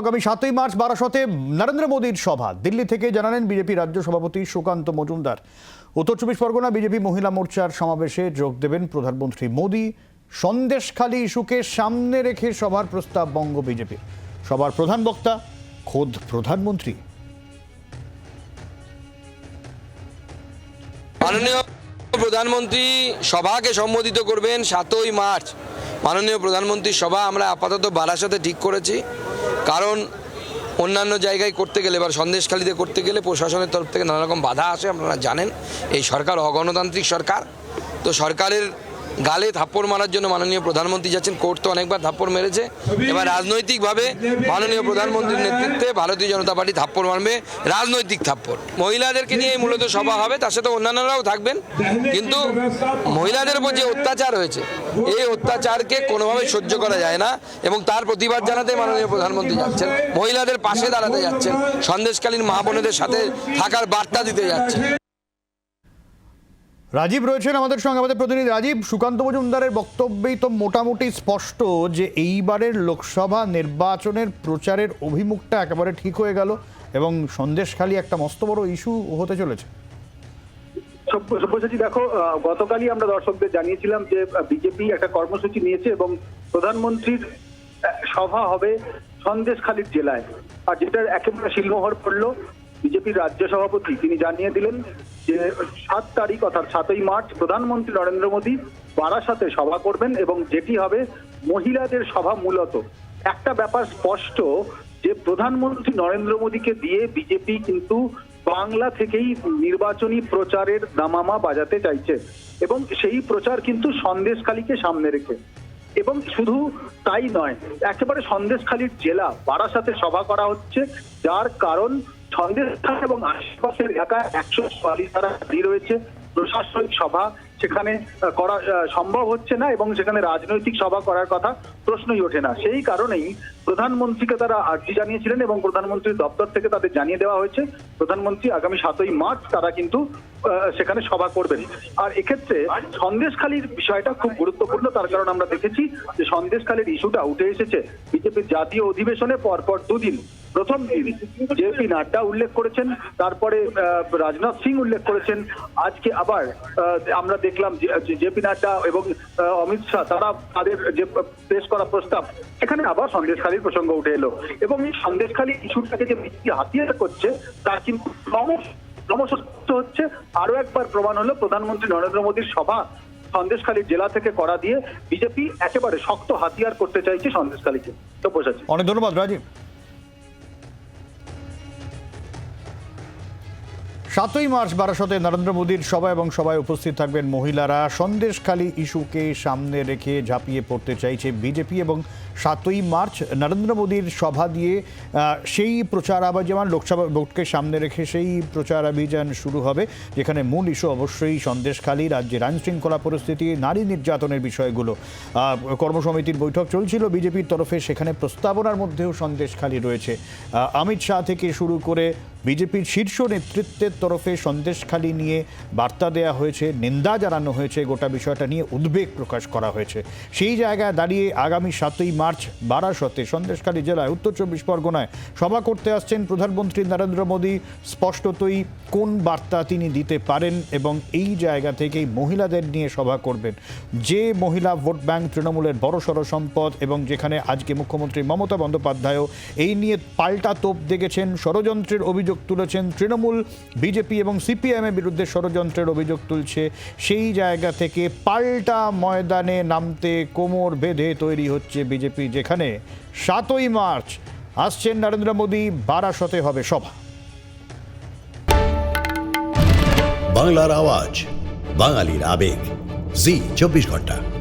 আগামী সাতই মার্চ বারাসতে নরেন্দ্র মোদীর সভা। দিল্লি থেকে জানালেন বিজেপি রাজ্য সভাপতি সুকান্ত মজুমদার। উত্তর চব্বিশ পরগনা বিজেপি মহিলা মোর্চার সমাবেশে যোগ দেবেন প্রধানমন্ত্রী মোদী। সন্দেশখালী ইস্যুকে সামনে রেখে সভার প্রস্তাব বঙ্গ বিজেপির। সবার প্রধান বক্তা, খোদ প্রধানমন্ত্রী। মাননীয় প্রধানমন্ত্রী সভাকে সম্বোধিত করবেন সাতই মার্চ। মাননীয় প্রধানমন্ত্রীর সভা আমরা আপাতত বারাসাতে ঠিক করেছি। কারণ অন্যান্য জায়গায় করতে গেলে বা সন্দেশখালিতে করতে গেলে প্রশাসনের তরফ থেকে নানা রকম বাধা আসে, আপনারা জানেন। এই সরকার অগণতান্ত্রিক সরকার। তো সরকারের গালে থাপ্পড় মারার জন্য মাননীয় প্রধানমন্ত্রী যাচ্ছেন। কোর্ট তো অনেকবার থাপ্পড় মেরেছে। এবার রাজনৈতিকভাবে মাননীয় প্রধানমন্ত্রীর নেতৃত্বে ভারতীয় জনতা পার্টি থাপ্পড় মারবে। রাজনৈতিক থাপ্পড়। মহিলাদেরকে নিয়ে মূলত সভা হবে, তার সাথে অন্যান্যরাও থাকবেন। কিন্তু মহিলাদের উপর যে অত্যাচার হয়েছে, এই অত্যাচারকে কোনোভাবে সহ্য করা যায় না এবং তার প্রতিবাদ জানাতে মাননীয় প্রধানমন্ত্রী যাচ্ছেন। মহিলাদের পাশে দাঁড়াতে যাচ্ছেন। সন্দেশকালীন মা বোনেদের সাথে থাকার বার্তা দিতে যাচ্ছেন। রাজীব রয়েছেন আমাদের সঙ্গে। আমাদের প্রতিনিধি রাজীব, সুকান্ত মজুমদারের বক্তব্যেই তো মোটামুটি স্পষ্ট যে এইবারের লোকসভা নির্বাচনের প্রচারের অভিমুখটা একেবারে ঠিক হয়ে গেল এবং সন্দেশখালী একটা মস্ত বড় ইস্যু হতে চলেছে। সব্যসাচী, দেখো গতকালই আমরা দর্শকদের জানিয়েছিলাম যে বিজেপি একটা কর্মসূচি নিয়েছে এবং প্রধানমন্ত্রীর সভা হবে সন্দেশখালীর জেলায়। আর যেটার একেবারে শিলমোহর পড়ল বিজেপির রাজ্য সভাপতি তিনি জানিয়ে দিলেন যে সাত তারিখ অর্থাৎ সাতই মার্চ প্রধানমন্ত্রী নরেন্দ্র মোদী বারাসাতে সভা করবেন এবং যেটি হবে মহিলাদের সভা মূলত একটা ব্যাপার স্পষ্ট, যে প্রধানমন্ত্রী নরেন্দ্র মোদীকে দিয়ে বিজেপি কিন্তু বাংলা থেকেই নির্বাচনী প্রচারের দামামা বাজাতে চাইছে এবং সেই প্রচার কিন্তু সন্দেশখালীকে সামনে রেখে। এবং শুধু তাই নয়, একেবারে সন্দেশখালীর জেলা বারাসাতে সভা করা হচ্ছে, যার কারণ সন্দেশখালী এবং আশেপাশের এলাকায় একশো চুয়াল্লিশ ধারা জারি রয়েছে। প্রশাসনিক সভা সেখানে করা সম্ভব হচ্ছে না এবং সেখানে রাজনৈতিক সভা করার কথা প্রশ্নই ওঠে না। সেই কারণেই প্রধানমন্ত্রীকে তারা আর্জি জানিয়েছিলেন এবং প্রধানমন্ত্রীর দপ্তর থেকে তাদের জানিয়ে দেওয়া হয়েছে। প্রধানমন্ত্রী আগামী সাতই মার্চ তারা কিন্তু সেখানে সভা করবেন। আর এক্ষেত্রে সন্দেশখালীর বিষয়টা খুব গুরুত্বপূর্ণ, তার কারণ আমরা দেখেছি যে সন্দেশখালীর ইস্যুটা উঠে এসেছে। বিজেপির জাতীয় অধিবেশনে পরপর দুদিন। প্রথম দিন জেপি নাড্ডা উল্লেখ করেছেন, তারপরে রাজনাথ সিং উল্লেখ করেছেন। আজকে আবার আমরা দেখলাম জেপি নাড্ডা এবং অমিত শাহ, তারা তাদের যে পেশ করা প্রস্তাব, এখানে আবার সন্দেশখালীর প্রসঙ্গ উঠে এলো। এবং এই সন্দেশখালী ইস্যুটাকে যে হাতিয়ার করছে, তা কিন্তু ক্রমশ ক্রমশ হচ্ছে আরও একবার প্রমাণ হলো, প্রধানমন্ত্রী নরেন্দ্র মোদীর সভা সন্দেশখালী জেলা থেকে করা দিয়ে বিজেপি একেবারে শক্ত হাতিয়ার করতে চাইছে সন্দেশখালীকে। তো বোঝাচ্ছি অনেক ধন্যবাদ, রাজীব। সাতই মার্চ বারাসতে নরেন্দ্র মোদীর সভা এবং সভায় উপস্থিত থাকবেন মহিলারা। সন্দেশখালী ইস্যুকে সামনে রেখে ঝাঁপিয়ে পড়তে চাইছে বিজেপি এবং সাতই মার্চ নরেন্দ্র মোদীর সভা দিয়ে সেই প্রচার আবার লোকসভা ভোটকে সামনে রেখে সেই প্রচার অভিযান শুরু হবে, যেখানে মূল ইস্যু অবশ্যই সন্দেশখালী রাজ্যের আইনশৃঙ্খলা পরিস্থিতি, নারী নির্যাতনের বিষয়গুলো। কর্মসমিতির বৈঠক চলছিল বিজেপির তরফে, সেখানে প্রস্তাবনার মধ্যেও সন্দেশখালী রয়েছে। অমিত শাহ থেকে শুরু করে বিজেপির শীর্ষ নেতৃত্বের তরফে সন্দেশখালী নিয়ে বার্তা দেওয়া হয়েছে, নিন্দা জানানো হয়েছে, গোটা বিষয়টা নিয়ে উদ্বেগ প্রকাশ করা হয়েছে। সেই জায়গায় দাঁড়িয়ে আগামী সাতই মার্চ বারাসতে সন্দেশখালী জেলায় উত্তর চব্বিশ পরগনায় সভা করতে আসছেন প্রধানমন্ত্রী নরেন্দ্র মোদী। স্পষ্টতই কোন বার্তা তিনি দিতে পারেন এবং এই জায়গা থেকেই মহিলাদের নিয়ে সভা করবেন। যে মহিলা ভোট ব্যাংক তৃণমূলের বড়সড় সম্পদ এবং যেখানে আজকে মুখ্যমন্ত্রী মমতা বন্দ্যোপাধ্যায়ও এই নিয়ে পাল্টা তোপ দেখেছেন, ষড়যন্ত্রের অভিযোগ তুলেছেন তৃণমূল বিজেপি এবং সিপিএমের বিরুদ্ধে ষড়যন্ত্রের অভিযোগ তুলছে। সেই জায়গা থেকে পাল্টা ময়দানে নামতে কোমর বেঁধে তৈরি হচ্ছে বিজেপি যেখানে সাতই মার্চ আসছেন নরেন্দ্র মোদী, বারাসতে হবে সভা। বাংলার আওয়াজ, বাঙালির আবেগ। জি, চব্বিশ ঘণ্টা।